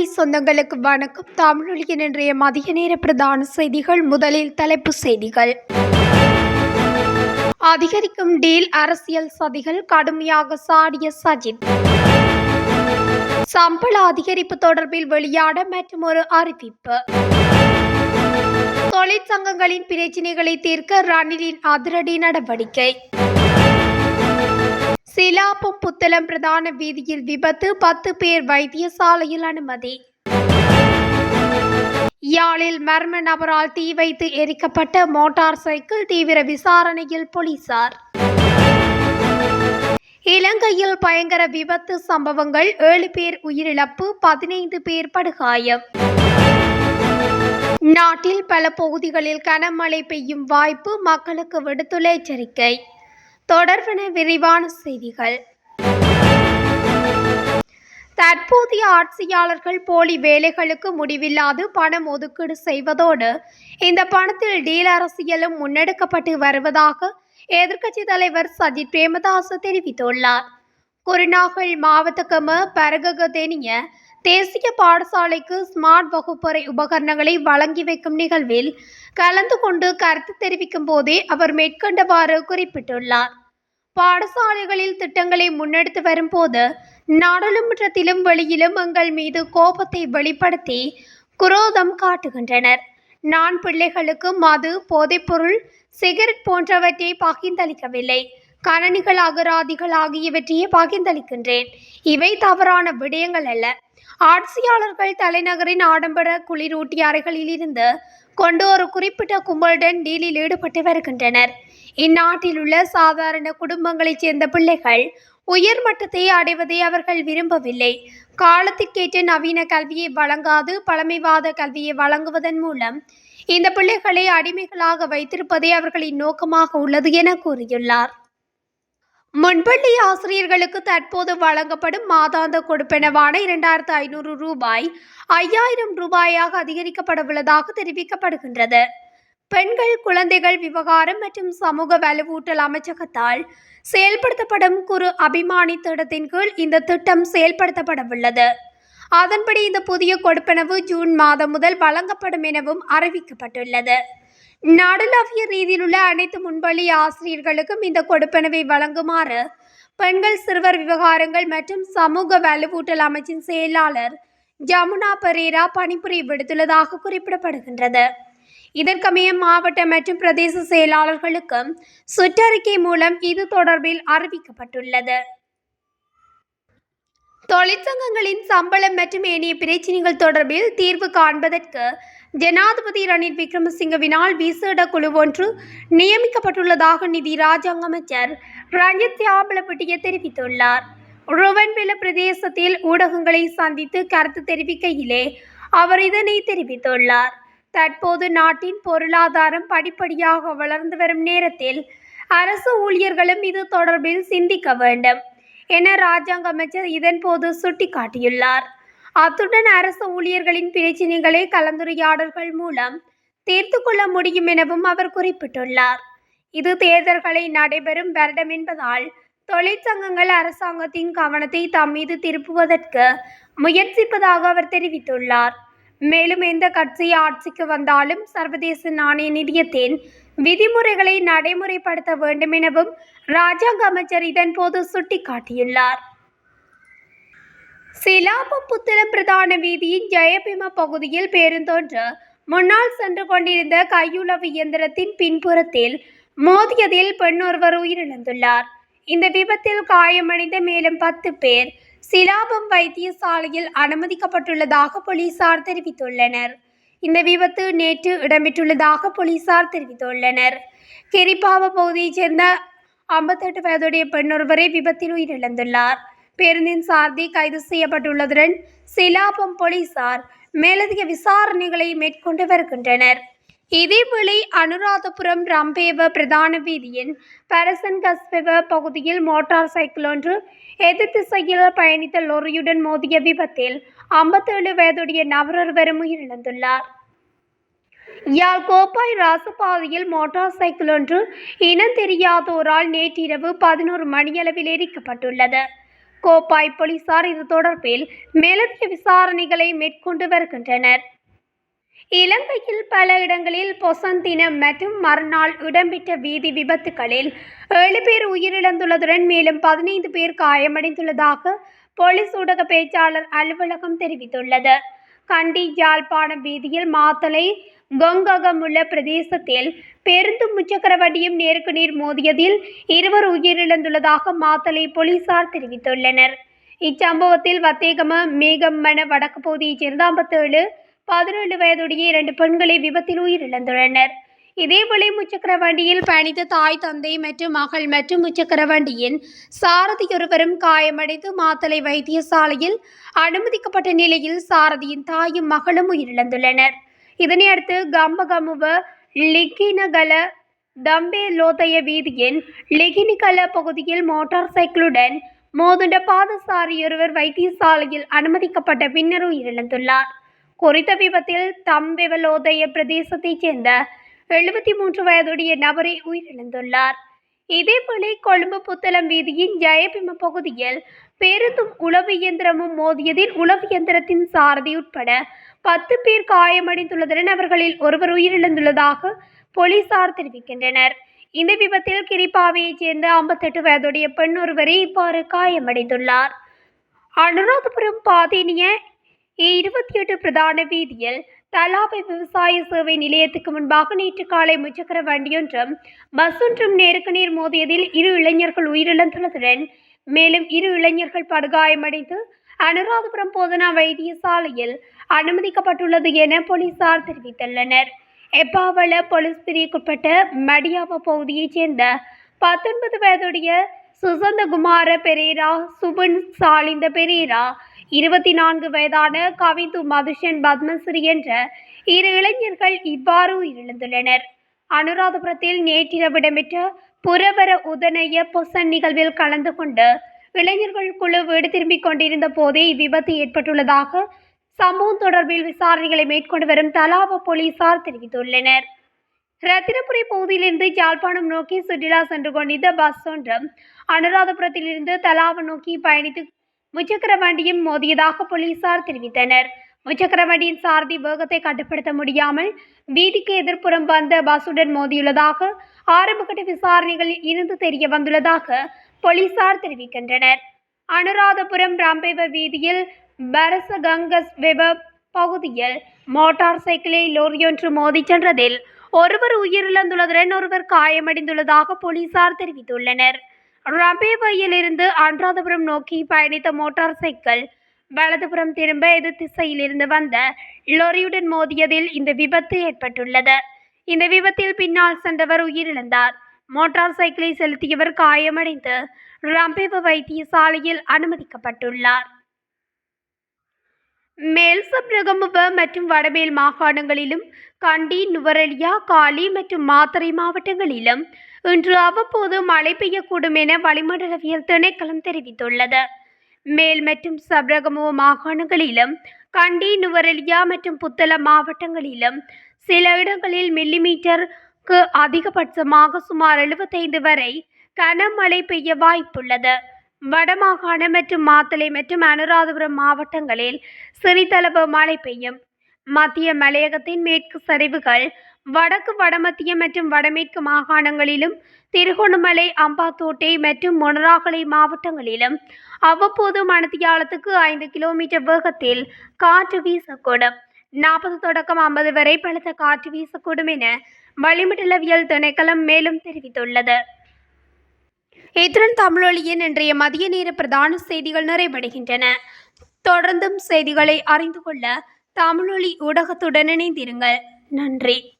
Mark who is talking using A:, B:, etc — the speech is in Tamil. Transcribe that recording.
A: தமிழொலி சொந்தங்களுக்கு வணக்கம். தமிழொலியின் இன்றைய மதிய நேர பிரதான செய்திகள் முதலில் தலைப்பு செய்திகள். அதிகரிக்கும் டீல் அரசியல் சதிகள் கடுமையாக சாடிய சஜித். சம்பள அதிகரிப்பு தொடர்பில் வெளியான மற்றொரு அறிவிப்பு. தொழிற்சங்கங்களின் பிரச்சினைகளை தீர்க்க ரணிலின் அதிரடி நடவடிக்கை. சிலாப்பம் புத்தளம் பிரதான வீதியில் விபத்து பத்து பேர் வைத்தியசாலையில் அனுமதி. யாழில் மர்ம நபரால் தீ வைத்து எரிக்கப்பட்ட மோட்டார் சைக்கிள் தீவிர விசாரணையில் போலீசார். இலங்கையில் பயங்கர விபத்து சம்பவங்கள் ஏழு பேர் உயிரிழப்பு பதினைந்து பேர் படுகாயம். நாட்டில் பல பகுதிகளில் கனமழை பெய்யும் வாய்ப்பு மக்களுக்கு விடுத்துள்ள எச்சரிக்கை. தொடர்பென விரிவான செய்திகள். தற்போதைய ஆட்சியாளர்கள் போலி வேலைகளுக்கு முடிவில்லாது பணம் ஒதுக்கீடு செய்வதோடு இந்த பணத்தில் டீல் அரசியலும் முன்னெடுக்கப்பட்டு வருவதாக எதிர்க்கட்சி தலைவர் சஜித் பிரேமதாஸ் தெரிவித்துள்ளார். குருநாகல் மாவட்டக்கம பரககதெனிய தேசிய பாடசாலைக்கு ஸ்மார்ட் வகுப்பறை உபகரணங்களை வழங்கி வைக்கும் நிகழ்வில் கலந்து கொண்டு கருத்து தெரிவிக்கும் போதே அவர் மேற்கொண்டவாறு குறிப்பிட்டுள்ளார். பாடசாலைகளில் திட்டங்களை முன்னெடுத்து வரும்போது நாடாளுமன்றத்திலும் வெளியிலும் எங்கள் மீது கோபத்தை வெளிப்படுத்தி குரோதம் காட்டுகின்றனர். நான் பிள்ளைகளுக்கு மது போதைப்பொருள் சிகரெட் போன்றவற்றை பகிர்ந்தளிக்கவில்லை. கணனிகள் அகராதிகள் ஆகியவற்றையே பகிர்ந்தளிக்கின்றேன். இவை தவறான விடயங்கள் அல்ல. ஆட்சியாளர்கள் தலைநகரின் ஆடம்பர குளிரூட்டி அறைகளில் இருந்து கொண்டு ஒரு குறிப்பிட்ட கும்பலுடன் டீலில் ஈடுபட்டு வருகின்றனர். இந்நாட்டில் உள்ள சாதாரண குடும்பங்களைச் சேர்ந்த பிள்ளைகள் உயர் மட்டத்தை அடைவதை அவர்கள் விரும்பவில்லை. காலத்திற்கேற்ற நவீன கல்வியை வழங்காது பழமைவாத கல்வியை வழங்குவதன் மூலம் இந்த பிள்ளைகளை அடிமைகளாக வைத்திருப்பதே அவர்களின் நோக்கமாக உள்ளது என கூறியுள்ளார். முன்பள்ளி ஆசிரியர்களுக்கு தற்போது வழங்கப்படும் மாதாந்த கொடுப்பெனவான இரண்டாயிரத்து ஐநூறு ரூபாய் ஐயாயிரம் ரூபாயாக அதிகரிக்கப்படவுள்ளதாக தெரிவிக்கப்படுகின்றது. பெண்கள் குழந்தைகள் விவகாரம் மற்றும் சமூக வலுவூட்டல் அமைச்சகத்தால் செயல்படுத்தப்படும் குறு அபிமானி திட்டத்தின் கீழ் இந்த திட்டம் செயல்படுத்தப்படவுள்ளது. அதன்படி இந்த புதிய கொடுப்பனவு ஜூன் மாதம் முதல் வழங்கப்படும் எனவும் அறிவிக்கப்பட்டுள்ளது. நாடளாவிய ரீதியில் உள்ள அனைத்து முன்பள்ளி ஆசிரியர்களுக்கும் இந்த கொடுப்பனவை வழங்குமாறு பெண்கள் சிறுவர் விவகாரங்கள் மற்றும் சமூக வலுவூட்டல் அமைச்சின் செயலாளர் ஜமுனா பெரேரா பணிபுரிய விடுத்துள்ளதாக குறிப்பிடப்படுகின்றது. இதற்கமைய மாவட்ட மற்றும் பிரதேச செயலாளர்களுக்கும் சுற்றறிக்கை மூலம் இது தொடர்பில் அறிவிக்கப்பட்டுள்ளது. தொழிற்சங்கங்களின் சம்பளம் மற்றும் ஏனைய பிரச்சினைகள் தொடர்பில் தீர்வு காண்பதற்கு ஜனாதிபதி ரணில் விக்ரமசிங்கவினால் விசேட குழு ஒன்று நியமிக்கப்பட்டுள்ளதாக நிதி ராஜாங்க அமைச்சர் ரஞ்சித் தியாபலப்பட்டிய தெரிவித்துள்ளார். ருவன்வில பிரதேசத்தில் ஊடகங்களை சந்தித்து கருத்து தெரிவிக்கையிலே அவர் இதனை தெரிவித்துள்ளார். தற்போது நாட்டின் பொருளாதாரம் படிப்படியாக வளர்ந்து வரும் நேரத்தில் அரசு ஊழியர்களும் இது தொடர்பில் சிந்திக்க வேண்டும் என ராஜாங்க அமைச்சர் இதன்போது சுட்டிக்காட்டியுள்ளார். அத்துடன் அரசு ஊழியர்களின் பிரச்சினைகளை கலந்துரையாடல்கள் மூலம் தீர்த்து கொள்ள முடியும் எனவும் அவர் குறிப்பிட்டுள்ளார். இது தேர்தல்களை நடைபெறும் வருடம் என்பதால் தொழிற்சங்கங்கள் அரசாங்கத்தின் கவனத்தை தம் மீது திருப்புவதற்கு முயற்சிப்பதாக அவர் தெரிவித்துள்ளார். மேலும் எந்த கட்சி ஆட்சிக்கு வந்தாலும் சர்வதேச நாணய நிதியத்தின் விதிமுறைகளை நடைமுறைப்படுத்த வேண்டும் எனவும் ராஜாங்க அமைச்சர் இதன்போது சுட்டிக்காட்டியுள்ளார். சிலாபம் பிரதான வீதியின் ஜெயபிம பகுதியில் பேருந்தொன்று முன்னால் சென்று கொண்டிருந்த கையுளவு இயந்திரத்தின் பின்புறத்தில் மோதியதில் பெண் ஒருவர் உயிரிழந்துள்ளார். இந்த விபத்தில் காயமடைந்த மேலும் பத்து பேர் சிலாபம் வைத்தியசாலையில் அனுமதிக்கப்பட்டுள்ளதாக போலீசார் தெரிவித்துள்ளனர். இந்த விபத்து நேற்று இடம்பெற்றுள்ளதாக போலீசார் தெரிவித்துள்ளனர். கெரிப்பாவ பகுதியைச் சேர்ந்த ஐம்பத்தெட்டு வயதுடைய பெண்ணொருவரை விபத்தில் உயிரிழந்துள்ளார். பேருந்தின் சாரதி கைது செய்யப்பட்டுள்ளதுடன் சிலாபம் போலீசார் மேலதிக விசாரணைகளை மேற்கொண்டு வருகின்றனர். இதேவேளை அனுராதபுரம் ரம்பேவ பிரதான வீதியின் பரசன் கஸ்பெவ பகுதியில் மோட்டார் சைக்கிள் ஒன்று எதிர் திசையில் பயணித்த லொரியுடன் மோதிய விபத்தில் ஐம்பத்தேழு வயதுடைய நபரொருவரும் உயிரிழந்துள்ளார். யாழ் கோப்பாய் ராசபாதையில் மோட்டார் சைக்கிள் ஒன்று இனம் தெரியாதோரால் நேற்றிரவு பதினோரு மணியளவில் எரிக்கப்பட்டுள்ளது. கோப்பாய் போலீசார் இது தொடர்பில் மேலதிக விசாரணைகளை மேற்கொண்டு வருகின்றனர். இலங்கையில் பல இடங்களில் பொசன் தினம் மற்றும் மறுநாள் இடம்பெற்ற வீதி விபத்துகளில் ஏழு பேர் உயிரிழந்துள்ளதுடன் மேலும் பதினைந்து பேர் காயமடைந்துள்ளதாக போலீஸ் ஊடக பேச்சாளர் அலுவலகம் தெரிவித்துள்ளது. கண்டி யாழ்ப்பாணம் வீதியில் மாத்தலை கொங்ககமுள்ள பிரதேசத்தில் பெருந்தும் முச்சக்கரவண்டியும் நேருக்கு நேர் மோதியதில் இருவர் உயிரிழந்துள்ளதாக மாத்தலை போலீசார் தெரிவித்துள்ளனர். இச்சம்பவத்தில் வத்தேகம மேகம்மன வடக்கு பகுதியைச் சேர்ந்த ஐம்பத்தேழு பதினேழு வயதுடைய இரண்டு பெண்களை விபத்தில் உயிரிழந்துள்ளனர். இதேபோல முச்சக்கர வண்டியில் பயணித்த தாய் தந்தை மற்றும் மகள் மற்றும் முச்சக்கர வண்டியின் சாரதி ஒருவரும் காயமடைந்து மாத்தலை வைத்தியசாலையில் அனுமதிக்கப்பட்ட நிலையில் சாரதியின் தாயும் மகளும் உயிரிழந்துள்ளனர். இதனையடுத்து கம்பகமுவ லிக்கினகல தம்பே லோதய வீதியின் லிகினிகல பகுதியில் மோட்டார் சைக்கிளுடன் மோதுண்ட பாதசாரியொருவர் வைத்தியசாலையில் அனுமதிக்கப்பட்ட பின்னர் உயிரிழந்துள்ளார். குறித்த விபத்தில் தம்பெவலோதய பிரதேசத்தைச் சேர்ந்த எழுபத்தி மூன்று வயதுடைய நபரை உயிரிழந்துள்ளார். இதேபோல கொழும்பு புத்தளம் வீதியின் ஜெயபிம பகுதியில் பேருந்தும் உளவு இயந்திரமும் மோதியதில் உளவு இயந்திரத்தின் சாரதி உட்பட பத்து பேர் காயமடைந்துள்ளதுடன் அவர்களில் ஒருவர் உயிரிழந்துள்ளதாக போலீசார் தெரிவிக்கின்றனர். இந்த விபத்தில் கிரிப்பாவையைச் சேர்ந்த ஐம்பத்தெட்டு வயதுடைய பெண் ஒருவரே இவ்வாறு காயமடைந்துள்ளார். அனுராதபுரம் பாதேனிய இருபத்தி எட்டு பிரதான வீதியில் தலாபை விவசாய சேவை நிலையத்துக்கு முன்பாக நேற்று காலை முச்சக்கர வண்டியொன்றும் பஸ் ஒன்றும் நேருக்கு நேர் மோதியதில் இரு இளைஞர்கள் உயிரிழந்துள்ளதுடன் மேலும் இரு இளைஞர்கள் படுகாயமடைந்து அனுராதபுரம் போதனா வைத்தியசாலையில் அனுமதிக்கப்பட்டுள்ளது என போலீசார் தெரிவித்துள்ளனர். எப்பாவள போலீஸ் பிரிவுக்குட்பட்ட மடியாவ பகுதியைச் சேர்ந்த பத்தொன்பது வயதுடைய சுசந்தகுமார பெரேரா சுபன் சாலிந்த பெரேரா இருபத்தி நான்கு வயதான கவிந்து மதுஷன் பத்மஸ்ரீ என்ற இரு இளைஞர்கள் இவ்வாறு உயிரிழந்துள்ளனர் அனுராதபுரத்தில் நேற்றிரவு இடம்பெற்ற புரவர உதனைய பொசன் நிகழ்வில் கலந்து கொண்டு இளைஞர்கள் குழு வீடு திரும்பிக் கொண்டிருந்த போதே இவ்விபத்து ஏற்பட்டுள்ளதாக சம்பவம் தொடர்பில் விசாரணைகளை மேற்கொண்டு வரும் தலாவ போலீசார் தெரிவித்துள்ளனர். ரத்தினபுரி பகுதியிலிருந்து யாழ்ப்பாணம் நோக்கி சுற்றுலா சென்று கொண்டிருந்த பஸ் ஒன்றும் அனுராதபுரத்திலிருந்து தலாவ நோக்கி பயணித்து முச்சக்கர வண்டியும் மோதியதாக போலீசார் தெரிவித்தனர். முச்சக்கர வண்டியின் சாரதி வேகத்தை கட்டுப்படுத்த முடியாமல் வீதிக்கு எதிர்ப்புறம் வந்த பஸ்ஸுடன் மோதியுள்ளதாக ஆரம்பகட்ட விசாரணைகளில் இருந்து தெரிய வந்துள்ளதாக போலீசார் தெரிவிக்கின்றனர். அனுராதபுரம் ராம்பேவ வீதியில் பரசகங்கஸ் வெப பகுதியில் மோட்டார் சைக்கிளை லோரியொன்று மோதி சென்றதில் ஒருவர் உயிரிழந்துள்ளதுடன் ஒருவர் காயமடைந்துள்ளதாக போலீசார் தெரிவித்துள்ளனர். ரம்பேவையிலிருந்து அன்றாதபுரம் நோக்கி பயணித்த மோட்டார் சைக்கிள் வலதுபுறம் திரும்ப எதிர் திசையிலிருந்து வந்த லொரியுடன் மோதியதில் இந்த விபத்து ஏற்பட்டுள்ளது. இந்த விபத்தில் பின்னால் சென்றவர் உயிரிழந்தார். மோட்டார் சைக்கிளை செலுத்தியவர் காயமடைந்து ரம்பேவ வைத்தியசாலையில் அனுமதிக்கப்பட்டுள்ளார். மேல் சப்ரகமுவ மற்றும் வடமேல் மாகாணங்களிலும் கண்டி நுவரெலியா காலி மற்றும் மாத்தறை மாவட்டங்களிலும் இன்று அவ்வப்போது மழை பெய்யக்கூடும் என வளிமண்டலவியல் திணைக்களம் தெரிவித்துள்ளது. மேல் மற்றும் சப்ரகமுவ மாகாணங்களிலும் கண்டி நுவரெலியா மற்றும் புத்தள மாவட்டங்களிலும் சில இடங்களில் மில்லிமீட்டருக்கு அதிகபட்சமாக சுமார் எழுபத்தைந்து வரை கனமழை பெய்ய வாய்ப்புள்ளது. வடமாகாண மற்றும் மாத்தளை மற்றும் அனுராதபுரம் மாவட்டங்களில் சிறிதளவு மழை பெய்யும். மத்திய மலையகத்தின் மேற்கு சரிவுகள் வடக்கு வடமத்திய மற்றும் வடமேற்கு மாகாணங்களிலும் திருகோணமலை அம்பாத்தோட்டை மற்றும் மொனராகலை மாவட்டங்களிலும் அவ்வப்போது மணத்தியாலத்துக்கு ஐந்து கிலோமீட்டர் வேகத்தில் காற்று வீசக்கூடும். நாற்பது தொடக்கம் ஐம்பது வரை பலத்த காற்று வீசக்கூடும் என வளிமண்டலவியல் திணைக்களம் மேலும் தெரிவித்துள்ளது. இத்துடன் தமிழொலியின் இன்றைய மதிய நேர பிரதான செய்திகள் நிறைவடைகின்றன. தொடர்ந்தும் செய்திகளை அறிந்து கொள்ள தமிழொலி ஊடகத்துடன் இணைந்திருங்கள். நன்றி.